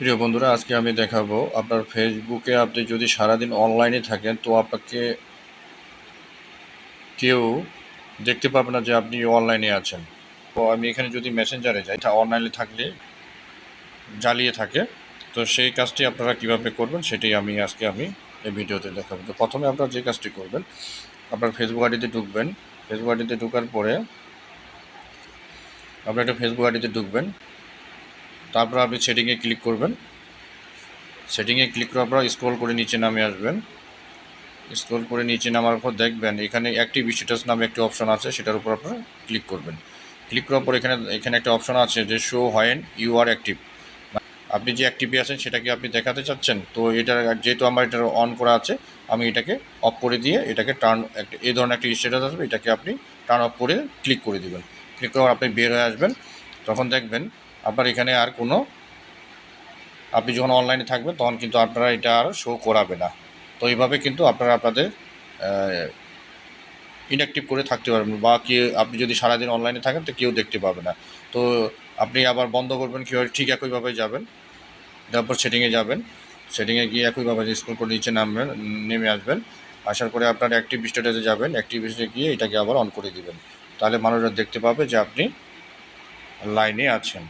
প্রিয় বন্ধুরা, আজকে আমি দেখাবো আপনার ফেসবুকে আপনি যদি সারাদিন অনলাইনে থাকেন, তো আপনাকে কেউ দেখতে পাবে না যে আপনি অনলাইনে আছেন। তো আমি এখানে যদি মেসেঞ্জারে যাই, তা অনলাইনে থাকলে জ্বালিয়ে থাকে। তো সেই কাজটি আপনারা কীভাবে করবেন, সেটাই আমি আজকে আমি এই ভিডিওতে দেখাবো। তো প্রথমে আপনারা যে কাজটি করবেন, আপনার ফেসবুক আইডিতে ঢুকবেন। ফেসবুক আইডিতে ঢোকার পরে আপনার একটা ফেসবুক আইডিতে ঢুকবেন। তারপর আপনি সেটিংয়ে ক্লিক করবেন। সেটিংয়ে ক্লিক করার পর স্ক্রল করে নিচে নামে আসবেন। স্ক্রল করে নিচে নামার পর দেখবেন এখানে অ্যাক্টিভ স্ট্যাটাস নামে একটি অপশন আছে, সেটার উপর আপনারা ক্লিক করবেন। ক্লিক করার পর এখানে এখানে একটা অপশন আছে যে show when you are active আপনি যে অ্যাক্টিভে আছেন, সেটাকে আপনি দেখাতে চাচ্ছেন, তো এটা যেহেতু আমার এটা অন করা আছে, আমি এটাকে অফ করে দিয়ে এটাকে টার্ন একটা, এই ধরনের একটা স্ট্যাটাস আসবে, এটাকে আপনি টার্ন অফ করে ক্লিক করে দেবেন। ক্লিক করার আপনি বের হয়ে আসবেন, তখন দেখবেন আপনার এখানে আর কোনো আপনি যখন অনলাইনে থাকবেন, তখন কিন্তু আপনারা এটা আর শো করাবে না। তো এইভাবে কিন্তু আপনারা আপনাদের ইনঅ্যাক্টিভ করে থাকতে পারবেন। বা কি আপনি যদি সারাদিন অনলাইনে থাকেন, তো কেউ দেখতে পাবে না। তো আপনি আবার বন্ধ করবেন কীভাবে ঠিক একইভাবে যাবেন। তারপর সেটিংয়ে যাবেন। সেটিংয়ে গিয়ে একইভাবে স্কুল করে নিচে নামবেন, নেমে আসবেন। আসার পরে আপনার অ্যাক্টিভ স্ট্যাটাসে যাবেন। অ্যাক্টিভ স্ট্যাটাসে গিয়ে এটাকে আবার অন করে দিবেন। তাহলে মানুষরা দেখতে পাবে যে আপনি লাইনে আছেন।